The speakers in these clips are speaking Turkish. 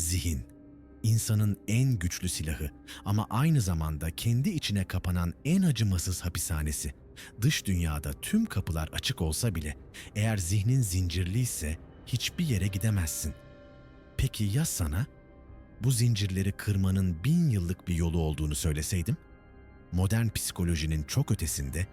Zihin, insanın en güçlü silahı ama aynı zamanda kendi içine kapanan en acımasız hapishanesi. Dış dünyada tüm kapılar açık olsa bile eğer zihnin zincirliyse hiçbir yere gidemezsin. Peki ya sana? Bu zincirleri kırmanın bin yıllık bir yolu olduğunu söyleseydim? Modern psikolojinin çok ötesinde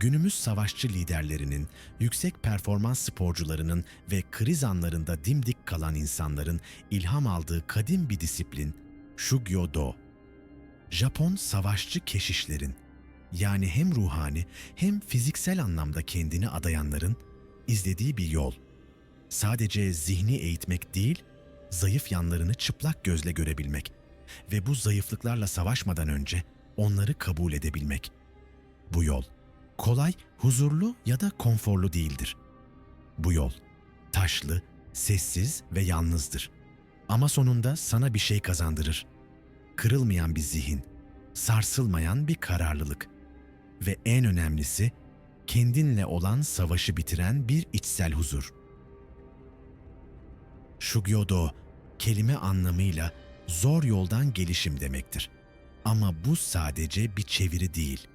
günümüz savaşçı liderlerinin, yüksek performans sporcularının ve kriz anlarında dimdik kalan insanların ilham aldığı kadim bir disiplin Shugyo-do. Japon savaşçı keşişlerin, yani hem ruhani hem fiziksel anlamda kendini adayanların izlediği bir yol. Sadece zihni eğitmek değil, zayıf yanlarını çıplak gözle görebilmek ve bu zayıflıklarla savaşmadan önce onları kabul edebilmek. Bu yol kolay, huzurlu ya da konforlu değildir. Bu yol taşlı, sessiz ve yalnızdır. Ama sonunda sana bir şey kazandırır. Kırılmayan bir zihin, sarsılmayan bir kararlılık ve en önemlisi kendinle olan savaşı bitiren bir içsel huzur. Shugyo-do kelime anlamıyla zor yoldan gelişim demektir. Ama bu sadece bir çeviri değil,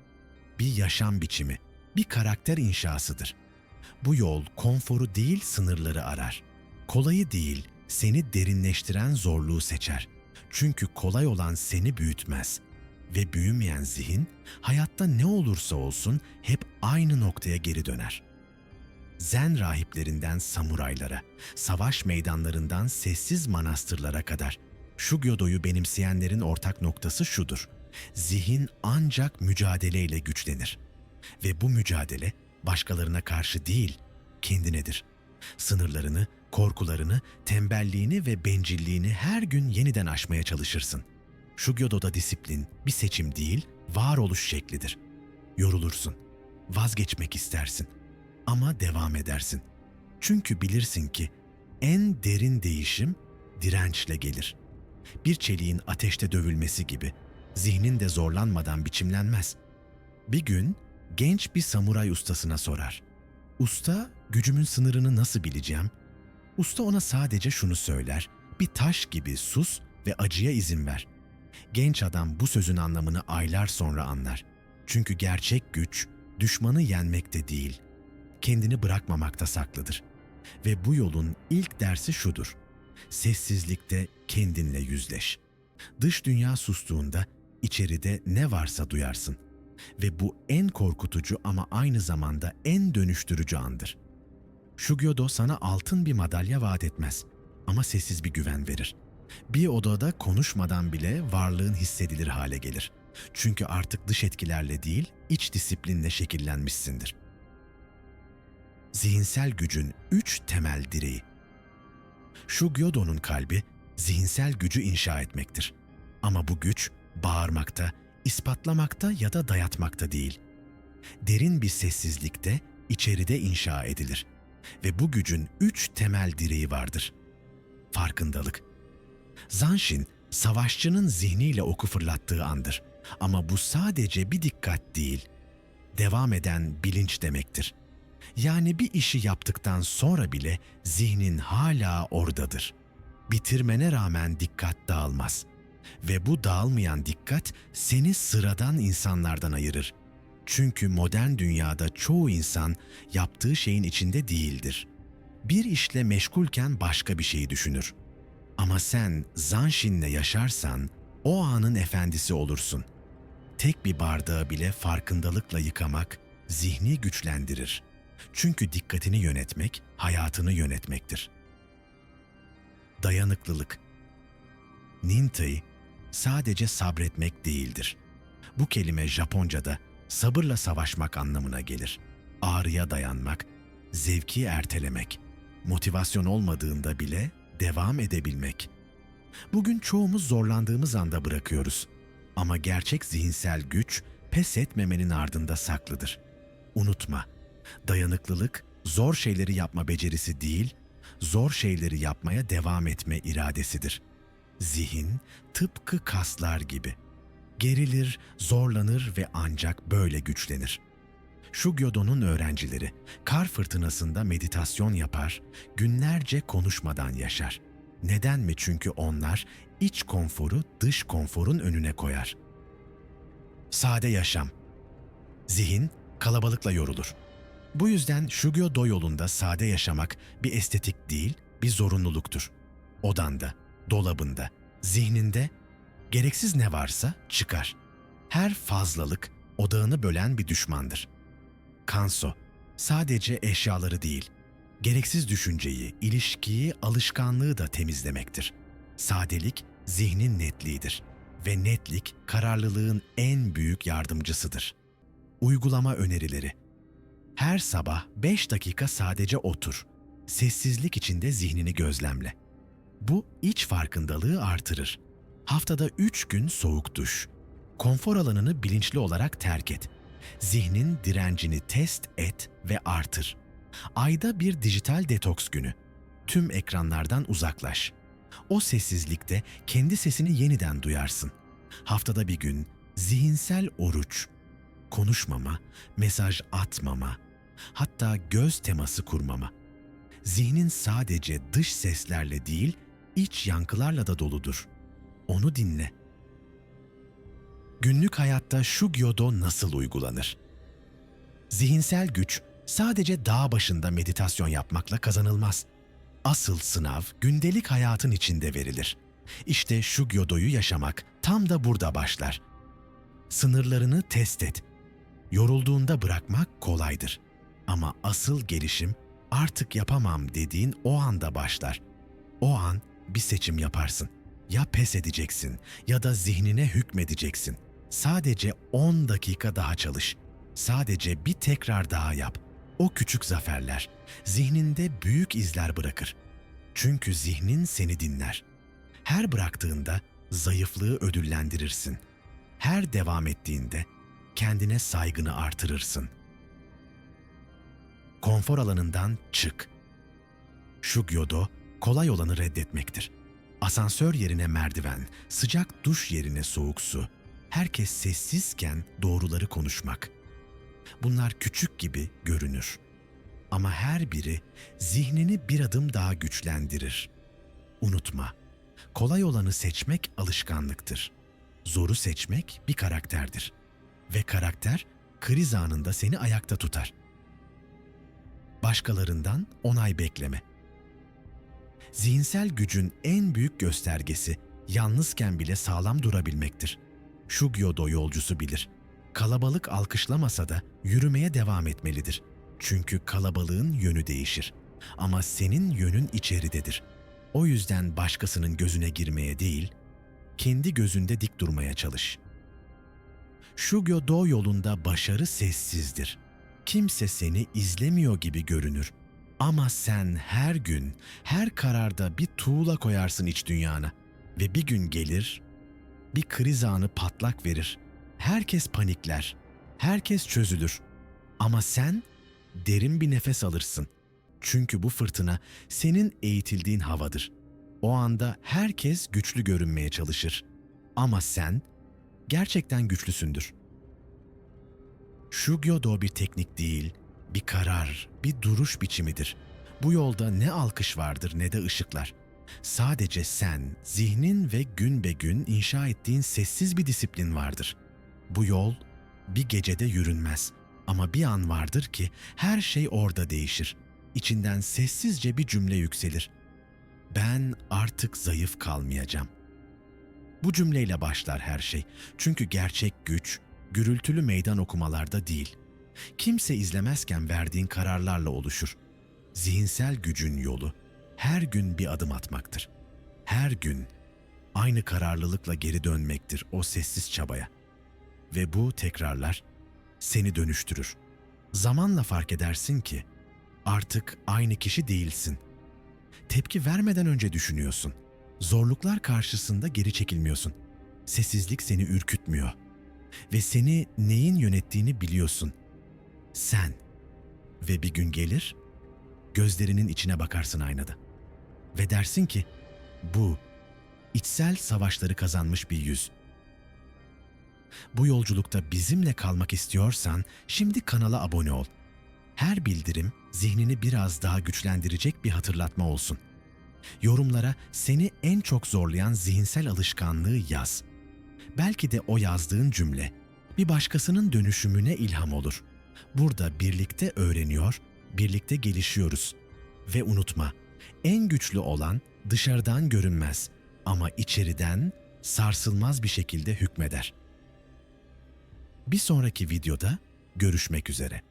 bir yaşam biçimi, bir karakter inşasıdır. Bu yol konforu değil sınırları arar. Kolayı değil, seni derinleştiren zorluğu seçer. Çünkü kolay olan seni büyütmez ve büyümeyen zihin hayatta ne olursa olsun hep aynı noktaya geri döner. Zen rahiplerinden samuraylara, savaş meydanlarından sessiz manastırlara kadar Shugyo-do'yu benimseyenlerin ortak noktası şudur. Zihin ancak mücadeleyle güçlenir. Ve bu mücadele başkalarına karşı değil, kendinedir. Sınırlarını, korkularını, tembelliğini ve bencilliğini her gün yeniden aşmaya çalışırsın. Shugyo-do'da disiplin bir seçim değil, varoluş şeklidir. Yorulursun, vazgeçmek istersin ama devam edersin. Çünkü bilirsin ki en derin değişim dirençle gelir. Bir çeliğin ateşte dövülmesi gibi zihnin de zorlanmadan biçimlenmez. Bir gün genç bir samuray ustasına sorar. Usta, gücümün sınırını nasıl bileceğim? Usta ona sadece şunu söyler. Bir taş gibi sus ve acıya izin ver. Genç adam bu sözün anlamını aylar sonra anlar. Çünkü gerçek güç düşmanı yenmekte değil, kendini bırakmamakta saklıdır. Ve bu yolun ilk dersi şudur. Sessizlikte kendinle yüzleş. Dış dünya sustuğunda içeride ne varsa duyarsın. Ve bu en korkutucu ama aynı zamanda en dönüştürücü andır. Shugyo-do sana altın bir madalya vaat etmez ama sessiz bir güven verir. Bir odada konuşmadan bile varlığın hissedilir hale gelir. Çünkü artık dış etkilerle değil, iç disiplinle şekillenmişsindir. Zihinsel gücün üç temel direği. Shugyo-do'nun kalbi zihinsel gücü inşa etmektir. Ama bu güç bağırmakta, ispatlamakta ya da dayatmakta değil. Derin bir sessizlikte, içeride inşa edilir. Ve bu gücün üç temel direği vardır. Farkındalık. Zanshin, savaşçının zihniyle oku fırlattığı andır. Ama bu sadece bir dikkat değil, devam eden bilinç demektir. Yani bir işi yaptıktan sonra bile zihnin hala oradadır. Bitirmene rağmen dikkat dağılmaz.'' Ve bu dağılmayan dikkat seni sıradan insanlardan ayırır. Çünkü modern dünyada çoğu insan yaptığı şeyin içinde değildir. Bir işle meşgulken başka bir şeyi düşünür. Ama sen Zanshin'le yaşarsan o anın efendisi olursun. Tek bir bardağı bile farkındalıkla yıkamak zihni güçlendirir. Çünkü dikkatini yönetmek hayatını yönetmektir. Dayanıklılık Nintai sadece sabretmek değildir. Bu kelime Japonca'da sabırla savaşmak anlamına gelir. Ağrıya dayanmak, zevki ertelemek, motivasyon olmadığında bile devam edebilmek. Bugün çoğumuz zorlandığımız anda bırakıyoruz. Ama gerçek zihinsel güç pes etmemenin ardında saklıdır. Unutma, dayanıklılık zor şeyleri yapma becerisi değil, zor şeyleri yapmaya devam etme iradesidir.'' Zihin tıpkı kaslar gibi. Gerilir, zorlanır ve ancak böyle güçlenir. Shugyo-do'nun öğrencileri kar fırtınasında meditasyon yapar, günlerce konuşmadan yaşar. Neden mi? Çünkü onlar iç konforu dış konforun önüne koyar. Sade yaşam. Zihin kalabalıkla yorulur. Bu yüzden Shugyo yolunda sade yaşamak bir estetik değil, bir zorunluluktur. Odanda, dolabında, zihninde gereksiz ne varsa çıkar. Her fazlalık odağını bölen bir düşmandır. Kanso sadece eşyaları değil, gereksiz düşünceyi, ilişkiyi, alışkanlığı da temizlemektir. Sadelik zihnin netliğidir ve netlik kararlılığın en büyük yardımcısıdır. Uygulama önerileri Her sabah 5 dakika sadece otur. Sessizlik içinde zihnini gözlemle. Bu iç farkındalığı artırır. Haftada 3 gün soğuk duş. Konfor alanını bilinçli olarak terk et. Zihnin direncini test et ve artır. Ayda bir dijital detoks günü. Tüm ekranlardan uzaklaş. O sessizlikte kendi sesini yeniden duyarsın. Haftada bir gün zihinsel oruç. Konuşmama, mesaj atmama, hatta göz teması kurmama. Zihnin sadece dış seslerle değil, iç yankılarla da doludur. Onu dinle. Günlük hayatta şu gyodo nasıl uygulanır? Zihinsel güç sadece dağ başında meditasyon yapmakla kazanılmaz. Asıl sınav gündelik hayatın içinde verilir. İşte şu gyodoyu yaşamak tam da burada başlar. Sınırlarını test et. Yorulduğunda bırakmak kolaydır. Ama asıl gelişim artık yapamam dediğin o anda başlar. O an bir seçim yaparsın. Ya pes edeceksin ya da zihnine hükmedeceksin. Sadece 10 dakika daha çalış. Sadece bir tekrar daha yap. O küçük zaferler zihninde büyük izler bırakır. Çünkü zihnin seni dinler. Her bıraktığında zayıflığı ödüllendirirsin. Her devam ettiğinde kendine saygını artırırsın. Konfor alanından çık. Şu gyodo kolay olanı reddetmektir. Asansör yerine merdiven, sıcak duş yerine soğuk su. Herkes sessizken doğruları konuşmak. Bunlar küçük gibi görünür. Ama her biri zihnini bir adım daha güçlendirir. Unutma, kolay olanı seçmek alışkanlıktır. Zoru seçmek bir karakterdir. Ve karakter kriz anında seni ayakta tutar. Başkalarından onay bekleme. Zihinsel gücün en büyük göstergesi yalnızken bile sağlam durabilmektir. Shugyo-do yolcusu bilir. Kalabalık alkışlamasa da yürümeye devam etmelidir. Çünkü kalabalığın yönü değişir. Ama senin yönün içeridedir. O yüzden başkasının gözüne girmeye değil, kendi gözünde dik durmaya çalış. Shugyo-do yolunda başarı sessizdir. Kimse seni izlemiyor gibi görünür. Ama sen her gün, her kararda bir tuğla koyarsın iç dünyana. Ve bir gün gelir, bir kriz anı patlak verir. Herkes panikler, herkes çözülür. Ama sen derin bir nefes alırsın. Çünkü bu fırtına senin eğitildiğin havadır. O anda herkes güçlü görünmeye çalışır. Ama sen gerçekten güçlüsündür. Shugyo-do bir teknik değil, bir karar, bir duruş biçimidir. Bu yolda ne alkış vardır ne de ışıklar. Sadece sen, zihnin ve gün be gün inşa ettiğin sessiz bir disiplin vardır. Bu yol bir gecede yürünmez ama bir an vardır ki her şey orada değişir. İçinden sessizce bir cümle yükselir. Ben artık zayıf kalmayacağım. Bu cümleyle başlar her şey. Çünkü gerçek güç gürültülü meydan okumalarda değil. Kimse izlemezken verdiğin kararlarla oluşur. Zihinsel gücün yolu her gün bir adım atmaktır. Her gün aynı kararlılıkla geri dönmektir o sessiz çabaya. Ve bu tekrarlar seni dönüştürür. Zamanla fark edersin ki artık aynı kişi değilsin. Tepki vermeden önce düşünüyorsun. Zorluklar karşısında geri çekilmiyorsun. Sessizlik seni ürkütmüyor. Ve seni neyin yönettiğini biliyorsun. Sen. Ve bir gün gelir, gözlerinin içine bakarsın aynada. Ve dersin ki, bu içsel savaşları kazanmış bir yüz. Bu yolculukta bizimle kalmak istiyorsan şimdi kanala abone ol. Her bildirim zihnini biraz daha güçlendirecek bir hatırlatma olsun. Yorumlara seni en çok zorlayan zihinsel alışkanlığı yaz. Belki de o yazdığın cümle bir başkasının dönüşümüne ilham olur. Burada birlikte öğreniyor, birlikte gelişiyoruz. Ve unutma, en güçlü olan dışarıdan görünmez ama içeriden sarsılmaz bir şekilde hükmeder. Bir sonraki videoda görüşmek üzere.